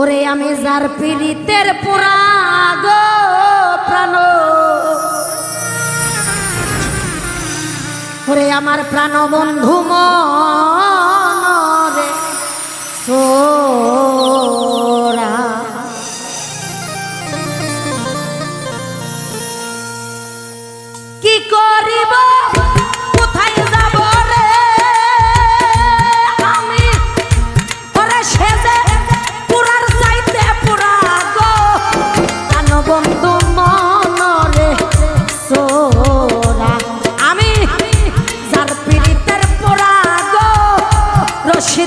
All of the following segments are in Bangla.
ওরে আমি যার পীড়িতের পুরা প্রাণ। ওরে আমার প্রাণ বন্ধু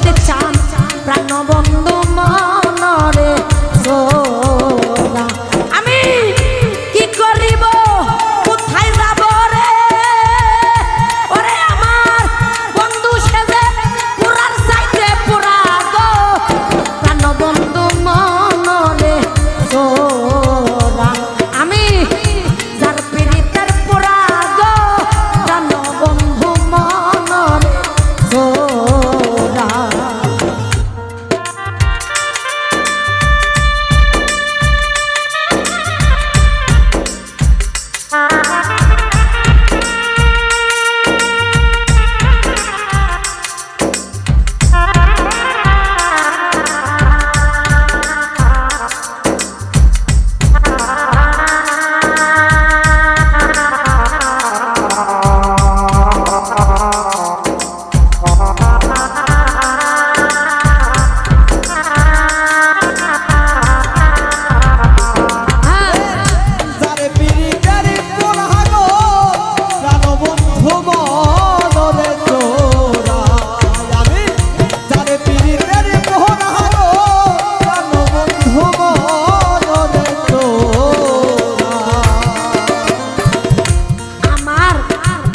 করতে চান প্রাণবন্ধ মানরে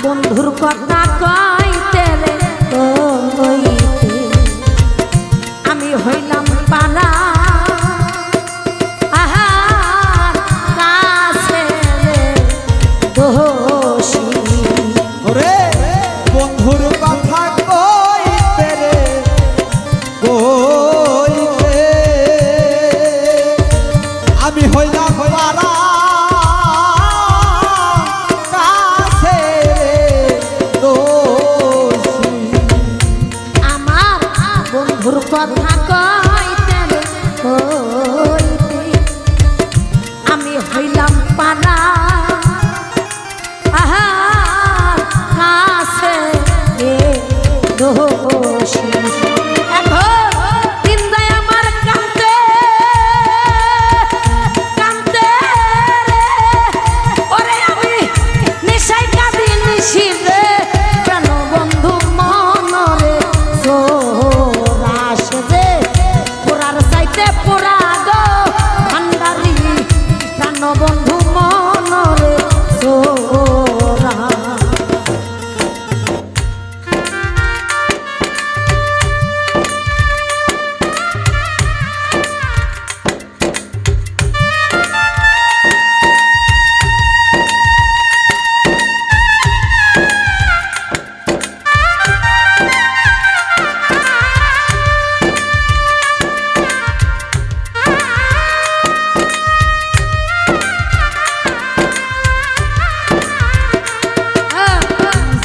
বন্ধুর কথা কইতে রে। ojos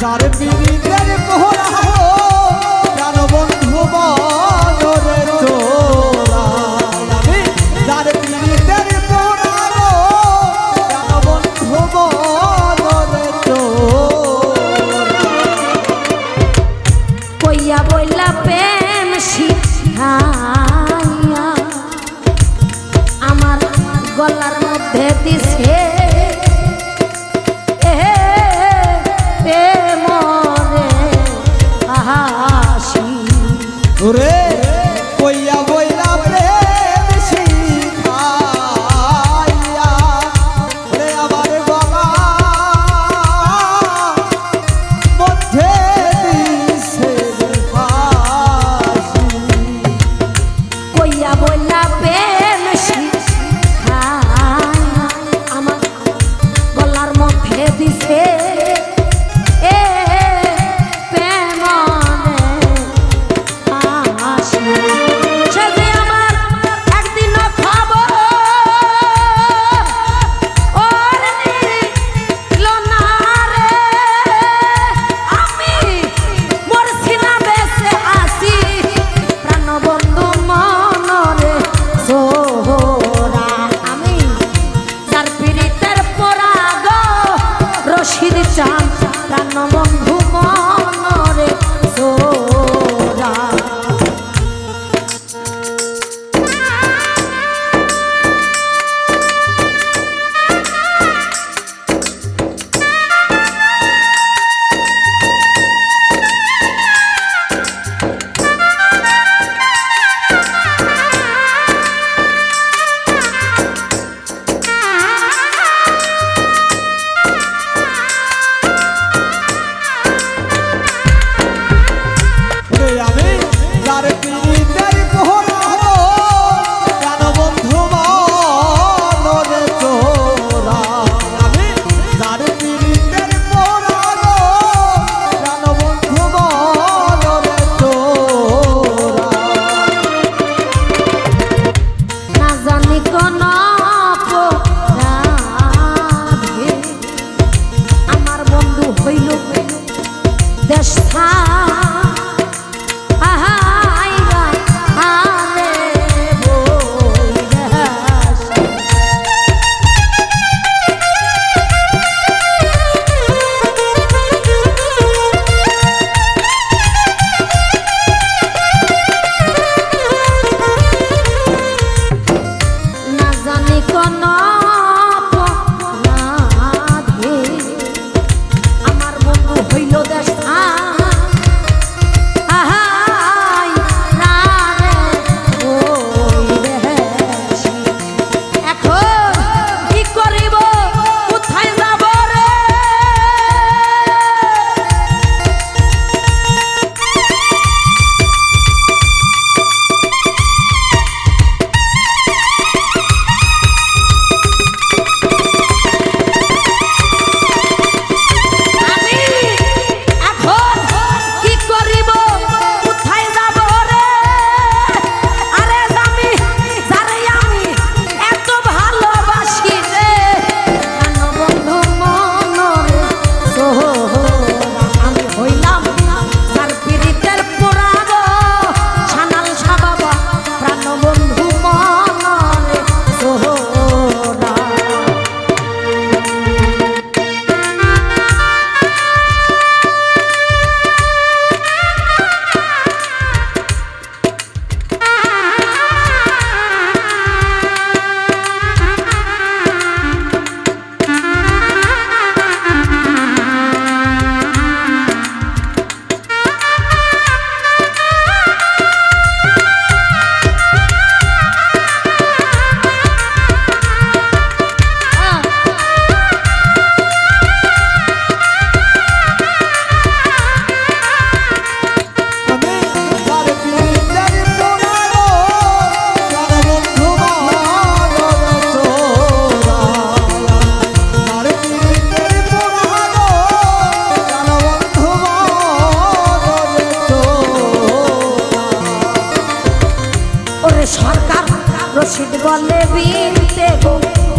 যার বিরিদের কোহরা প্রাণ বন্ধু বদরে চোরা। যার বিরিদের কোহরা প্রাণ কইয়া বইলা প্রেম শিক্ষা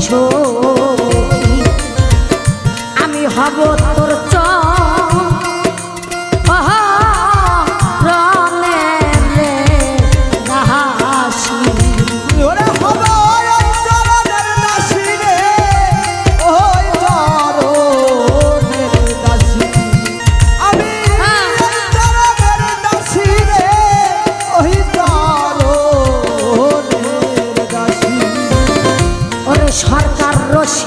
ছবি хорош.